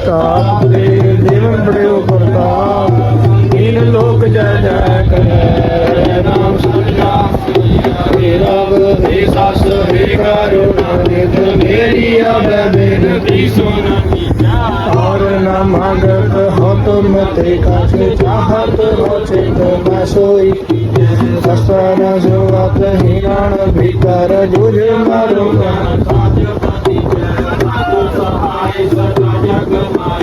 ਕਰਤਾਪ ਦੇ ਜੀਵਨ ਬੜਿਓ ਕਰਤਾਪ ਇਨ ਲੋਕ ਜੈ ਜੈ ਕਰੈ ਨਾਮ ਸੁਣਿਆ ਹੇ ਰਬ ਹੇ ਸਾਸ ਹੇ ਕਰੁਣਾ ਨਿਤ ਮੇਰੀ ਅਬੈ ਬੇਨਤੀ ਸੁਣਨੀ ਔਰ ਨਾ ਮੰਗਤ ਹੁਕਮ ਤੇ ਕਾਸ ਚਾਹਤ ਹੋ ਚਿਤ ਮੈਂ ਸੋਈ ਸਸਨ ਸੁਵਤ ਹੀਣ ਭਿਕਰ ਜੁਝ ਮਰੂ ਕਨ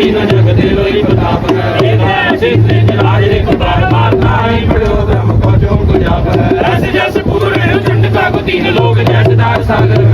ਧਰਤੀ ਨੂੰ ਜਗ ਦੇ ਲੋਈ ਬਤਾਪ ਹੈ ਸਿਰ ਤੇ ਜਲਾਜ ਦੇ ਕੁਬਾਰ ਮਾਰਨਾ ਹੈ ਪੜੋ ਬ੍ਰਹਮ ਕੋ ਜੋ ਕੁ ਜਾਪ ਹੈ ਰਸ ਜਸ ਪੂਰਨ ਚੰਡ ਕਾ ਕੋ ਤੀਨ ਲੋਕ ਜਸ ਦਾਰ ਸਾਗਰ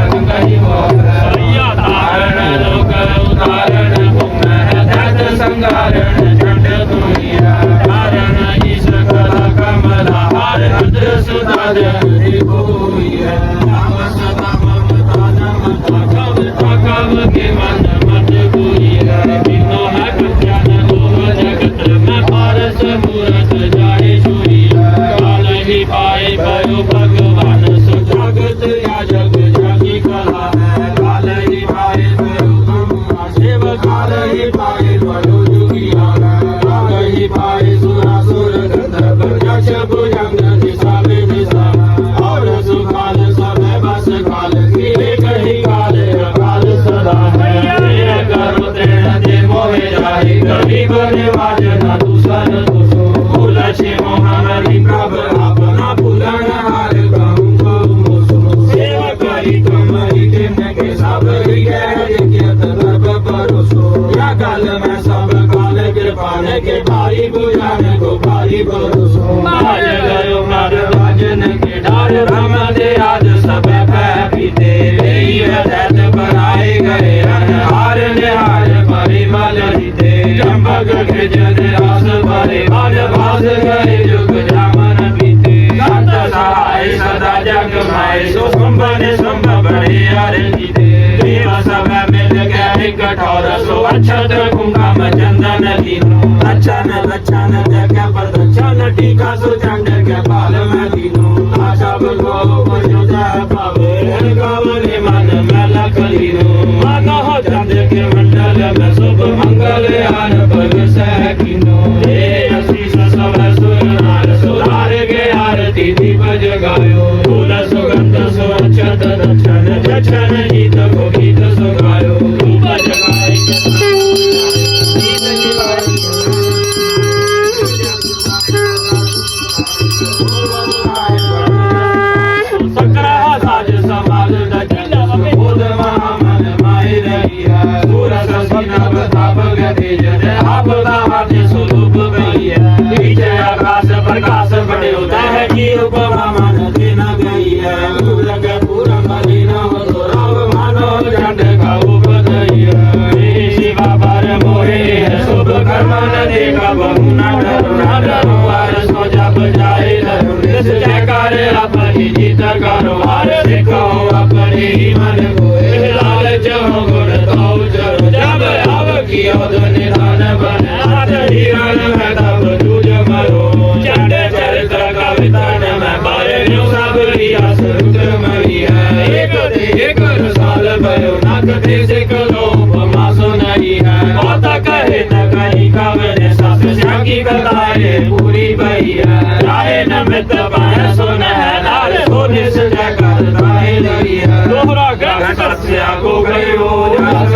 ਭਈਆ ਰਾਏ ਨਮਿਤ ਬਣ ਸੁਨ ਹੈ ਲਾਲ ਸੋਨੇ ਸਜਾ ਕਰ ਤਾਏ ਲਈਆ ਦੋਹਰਾ ਗ੍ਰੰਥ ਦੱਸਿਆ ਕੋ ਗਇਓ ਜਸ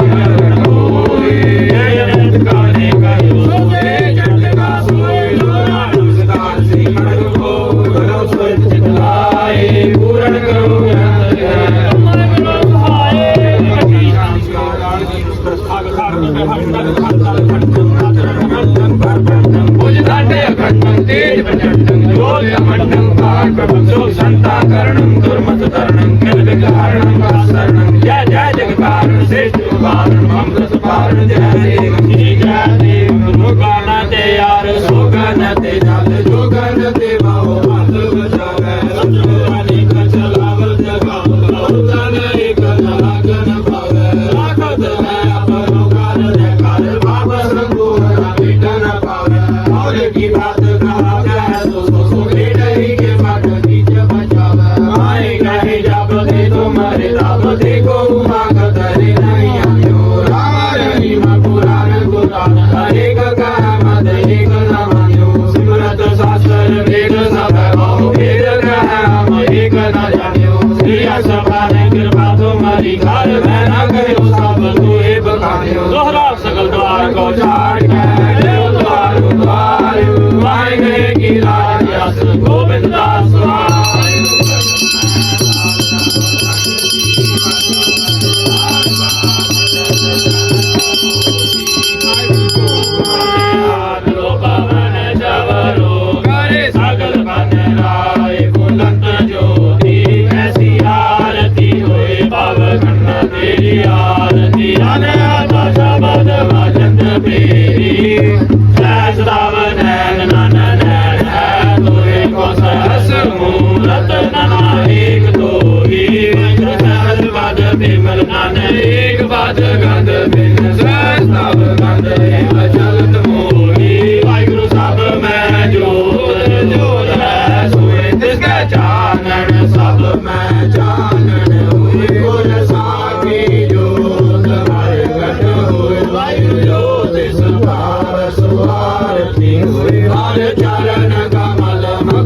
ਸੇ ਜੁਗਾਰਨ ਮੰਗਲ ਸੁਪਾਰਨ ਜੈ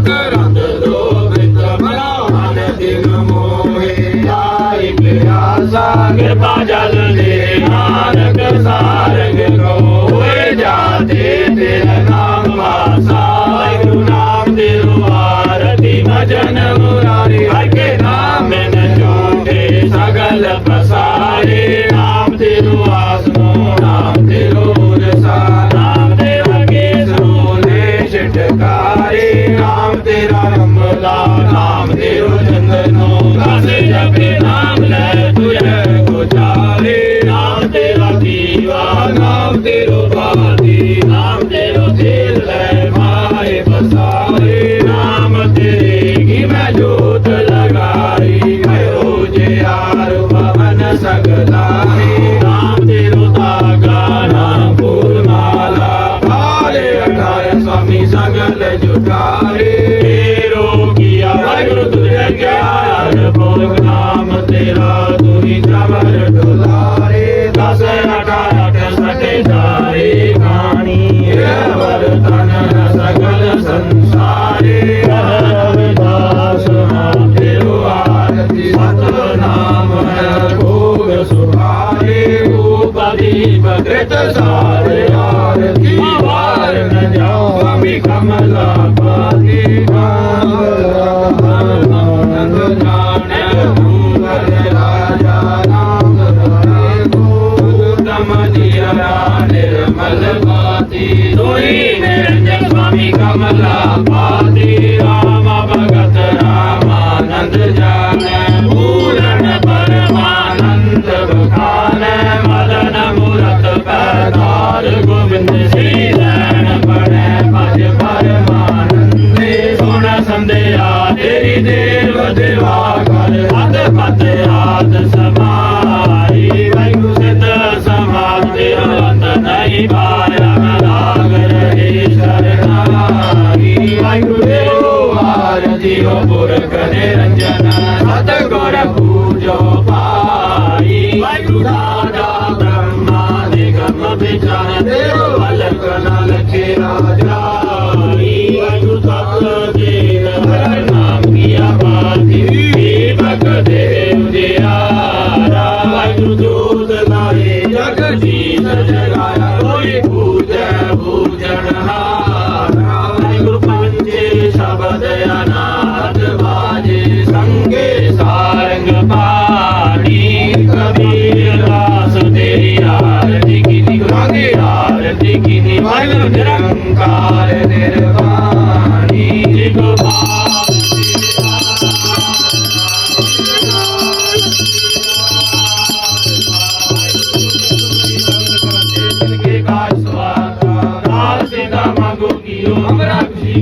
Good.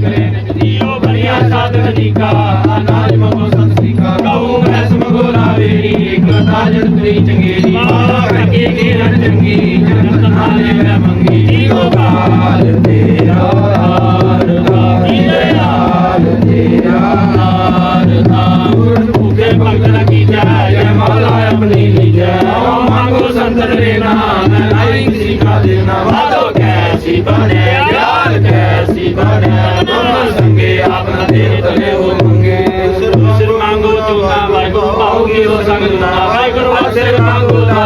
ਕਰੇ ਨਜਦੀਓ ਬਣਿਆ ਸਾਧਨ ਦੀ ਕਾ ਅਨਾਜ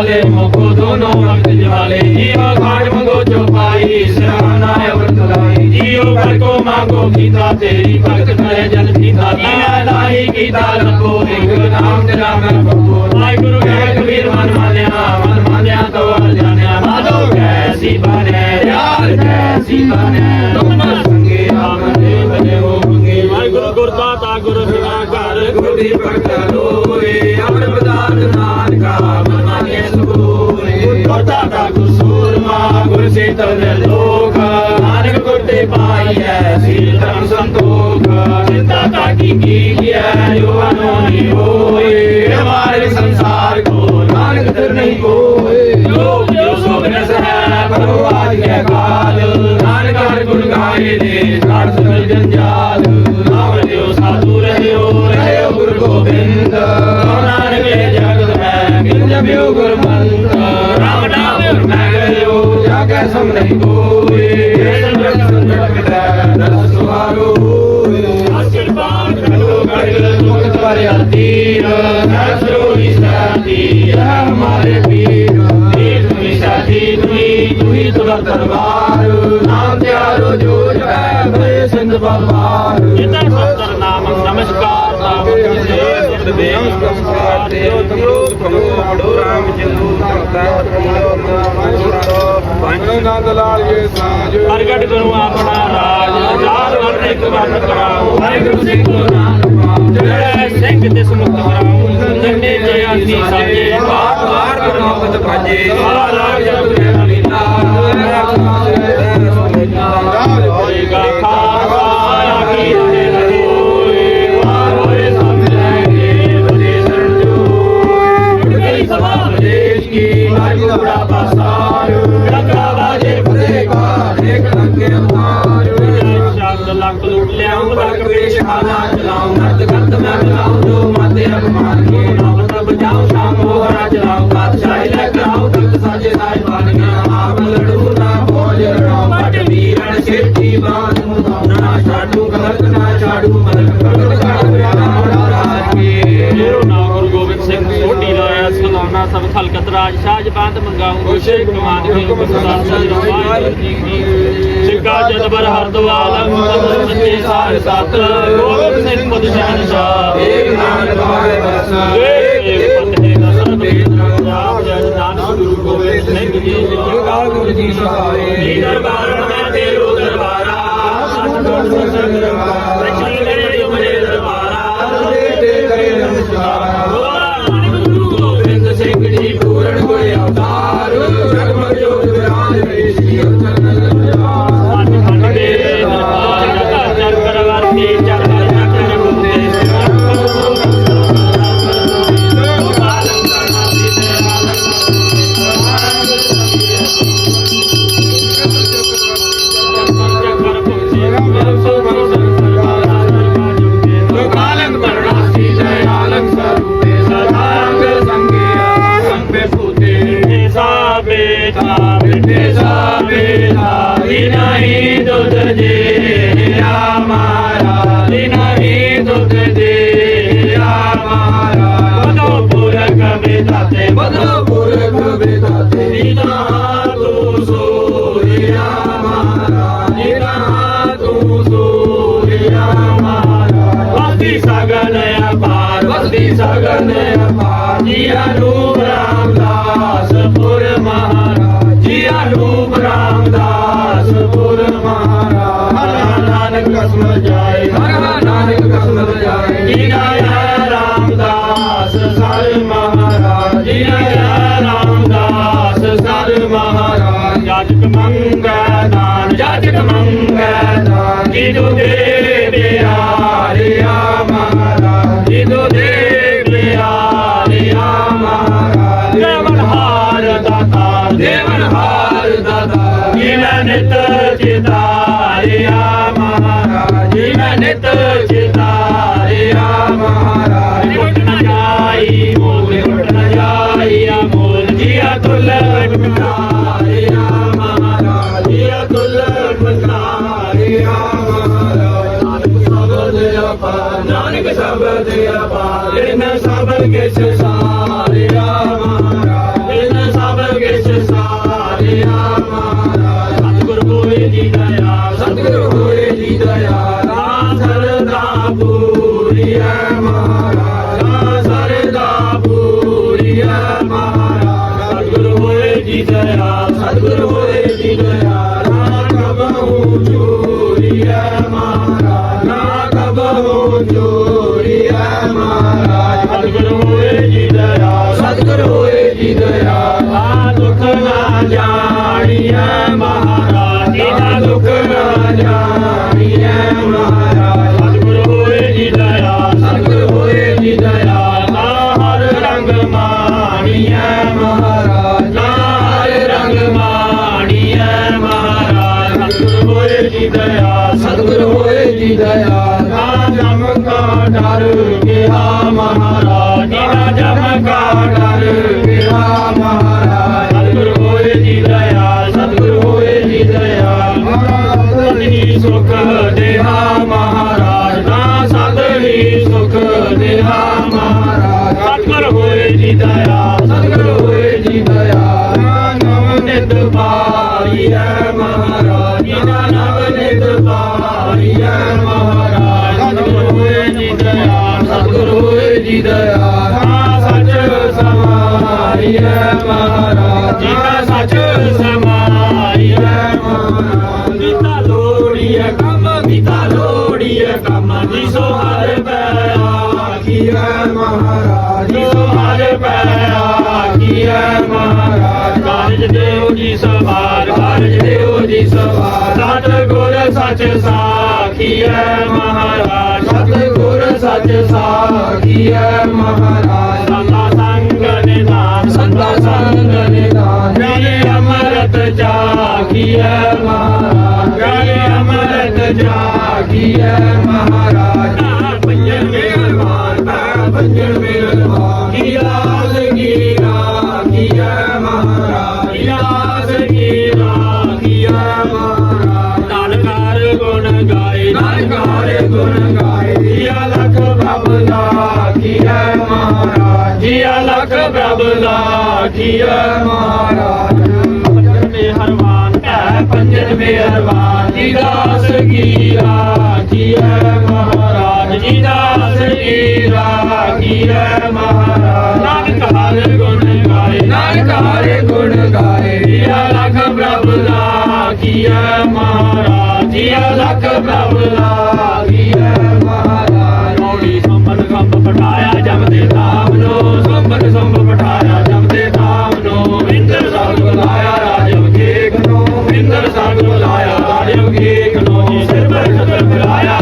वाले मोको दोनों रक्त ज्वाले जीवा खाट मंगो चौपाई सराहनाय व्रत लाई जियो भर को मांगो गीता, तेरी भक्त करे जन गीता। दीना लाई गीता रखो, एक नाम तेरा कर बको वाहे गुरु कह कबीर, मन मान्या मन मान्या तो हर जान्या। माधो, कैसी बने यार कैसी बने। तुम संगे आमने बने हो मंगे वाहे गुरु गुरदाता, गुरु सिवा कर गुरु दी भक्त लोए अपने पदार्थ, नानका ਮਨ ਮਾਨੇ ਸੁਖੋਏ ਗੁਰਦਾਤਾ ਗੁਰ ਸੂਰਮਾ ਗੁਰ ਸੀਤਲ ਲੋਕ ਨਾਨਕ ਗੁਰ ਤੇ ਪਾਈ ਸੰਤੋਖ ਚਿੰਤਾ ਤਾਕੀ ਕੀ ਜੋ ਅਨੋਨੀ ਹੋਏ ਹਮਾਰੇ ਸੰਸਾਰ ਕੋ ਨਾਨਕ ਦਰ ਨਹੀਂ ਕੋਏ ਜੋ ਜੋ ਸੁਭਨਸ ਹੈ ਪਰੋ ਆਜ ਕਾਲ ਨਾਨਕ ਹਰ ਗੁਣ ਗਾਏ ਦੇ ਮੈਂ ਕਿਨ ਜਪਿਓ ਗੁਰ ਰਾਮ ਨਾਮ ਮੈਂ ਗਇਓ ਜਾਗੈ ਸਮ ਨਹੀਂ ਕੋਏ ਜੇਨ ਬ੍ਰਹਮ ਸੰਜਟ ਕਟੈ ਸੁਹਾਰੋ ਆਸ਼ੀਰਵਾਦ ਕਰੋ ਗੜ ਮੁਕਤ ਵਾਰਿਆ ਤੀਰ ਸਸਰੋ ਨਿਸਾਤੀ ਇਹ ਹਮਾਰੇ ਪੀਰ ਇਹ ਤੁਮੀ ਸਾਥੀ ਤੁਹੀ ਤੁਲਾ ਦਰਬਾਰ ਨਾਮ ਤਿਆਰੋ ਜੋ ਜੈ ਭਏ ਸਿੰਧ ਬਲਵਾਰ ਜਿਤਾ ਸਤਰ ਨਾਮ ਨਮਸਕਾਰ ਨਾਮ ਕਿਸੇ ਦੇਵ ਤਮਰੋ ਤਮਰੋ ਬੜੋ ਰਾਮ ਚੰਦੂ ਪੰਜੋ ਨੰਦ ਲਾਲੀਏ ਸਾਜ ਪ੍ਰਗਟ ਕਰੋ ਆਪਣਾ ਰਾਜ। ਜਾਤ ਵਰਨ ਇੱਕ ਕਰਾਓ। ਵਾਹਿਗੁਰੂ ਸਿੰਘ ਗੁਰੂ ਨਾਨਕ ਪਾਉ ਜੈ ਸਿੰਘ ਤਿਸ ਮੁਕਤ ਕਰਾਉ ਜੰਡੇ ਜਯਾ ਦੀ ਸਾਜੇ ਬਾਰ ਬਾਰ ਗੁਰਮੁਖਤ ਭਾਜੇ। ਸਾਰਾ ਰਾਗ ਮੇਰਾ ਲੀਲਾ। ਸਲਾਨਾ ਸਭ ਖਲਕਤ ਰਾਜ ਸਾਜ ਬੰਦ ਮੰਗਾਉਂ ਗੁਸ਼ੇ ਕਮਾਨ ਕੀ ਬਸਦਾ ਸਜ ਕੀ ਸਿੱਕਾ ਜਦਬਰ ਹਰਦਵਾਲ ਅੰਮ੍ਰਿਤ ਸੱਚੇ ਸਾਰ ਸਤ। ਗੋਬਿੰਦ ਸਿੰਘ ਮੁਦ ਸ਼ਹਿਨਸ਼ਾਹ ਏਕ ਨਾਨਕ ਵਾਹਿ ਬਸਾ ਏਕ ਫਤਿਹ ਦਾ ਸਰਬ ਵੇਦ ਰਾਮ ਜਨ ਨਾਨਕ ਗੁਰੂ ਗੋਬਿੰਦ ਸਿੰਘ ਜੀ ਜੀ ਕਾਲ ਗੁਰੂ ਜੀ ਸਹਾਏ ਜੀ ਦਰਬਾਰ ਮੈਂ ਤੇਰੋ ਦਰਬਾਰਾ। ਸਤ। ਗੁਰ ਦਰਬਾਰਾ ਰਚੀ ਮੇਰੇ ਉਮਰੇ ਦਰਬਾਰਾ ਦੇ ਤੇ ਕਰੇ ਨਮਸਕਾਰ ਜੀ ਅਵਤਾਰ ਜਗਮਗ ਜੋਤ ਵਿਰਾਜ ਰਹੇ ਸੀ ਚਰਨ। বাবার কেছে ਮਹਾਰਾਜ ਇਹਦਾ ਜੀ ਦਇਆ ਸਤਿਗੁਰ ਹੋਏ ਜੀ ਦਇਆ ਨਵ ਨਿਤ ਪਾਈਐ ਮਹਾਰਾਜ ਨਾ ਨਵ ਨਿਤ ਪਾਈਐ ਮਹਾਰਾਜ ਸਤਿਗੁਰ ਹੋਏ ਜੀ ਦਇਆ ਸਤਿਗੁਰ ਹੋਏ ਜੀ ਦਇਆ ਨਾ ਸੱਚ ਸਮਾਈਐ ਮਹਾਰਾਜ। ਜੀ ਦਾ ਸੱਚ ਕਾਰਜ ਦੇਵ ਜੀ ਸਵਾਰ ਕਾਰਜ ਦੇਵ ਜੀ ਸਵਾਰ। ਸਤ ਗੁਰ ਸੱਚ ਸਾਖੀਐ ਮਹਾਰਾਜ। ਸਤ ਗੁਰ ਸੱਚ ਸਾਖੀਐ ਮਹਾਰਾਜ। ਸੰਤਾ ਸੰਗ ਨਿਦਾਨ ਸੰਤਾ ਸੰਗ ਨਿਦਾਨ ਜਲੇ ਅਮਰਤ ਜਾਗੀਐ ਮਹਾਰਾਜ। ਜਲੇ ਅਮਰਤ ਜਾਗੀਐ ਮਹਾਰਾਜ। ਪੰਜਨ ਮੇਰਮਾਨ ਪੰਜਨ ਮੇਰਮਾਨ ਕੀਲਾਸ ਕੀਰਾ ਕੀਐ ਮਹਾਰਾਜ ਕੀਲਾਸ ਕੀਰਾ ਕੀਐ ਮਹਾਰਾਜ। ਨਾਨਕਾਰ ਗੁਣ ਗਾਏ, ਨਾਨਕਾਰ ਗੁਣ ਗਾਏ। ਜੀਆ ਲਖ ਬਬਲਾ ਕੀਐ ਮਹਾਰਾਜ। ਜੀਆ ਲਖ ਬਬਲਾ ਕੀਐ ਮਹਾਰਾਜ। ਮੇ ਹਰਵਾਨ ਹੈ ਪੰਜਨ ਮੇ ਹਰਵਾਨ ਜੀ ਦਾਸ ਕੀਰਾ ਕੀਐ ਮਹਾਰਾਜ। ਜੀ ਦਾਸ ਕੀਰਾ ਕੀਐ ਮਹਾਰਾਜ। ਨਾਨਕ ਗੁਣ ਗਾਏ ਜੀਆ ਲਖ ਬਬਲਾ ਕੀਐ ਮਹਾਰਾਜ, ਜੀਆ ਲਖ ਬਬਲਾ ਕੀਐ ਮਹਾਰਾਜ। ਮੋੜੀ ਸੰਬੰਧ ਕੰਬ ਪਟਾਇਆ ਜਮਦੇ ਧਾਮ ਨੂੰ ਸੰਬੰਧ ਸੰਬ ਪਟਾਇਆ ਜਮਦੇ ਧਾਮ ਨੂੰ ਇੰਦਰ ਸਾਧ ਬੁਲਾਇਆ ਰਾਜਵ ਕੇਕ ਨੂੰ, ਇੰਦਰ ਸਾਧ ਬੁਲਾਇਆ ਰਾਜਵ ਕੇਕ ਨੂੰ। ਜੀ ਸਿਰ ਪਰ ਛਤਰ ਫਿਰਾਇਆ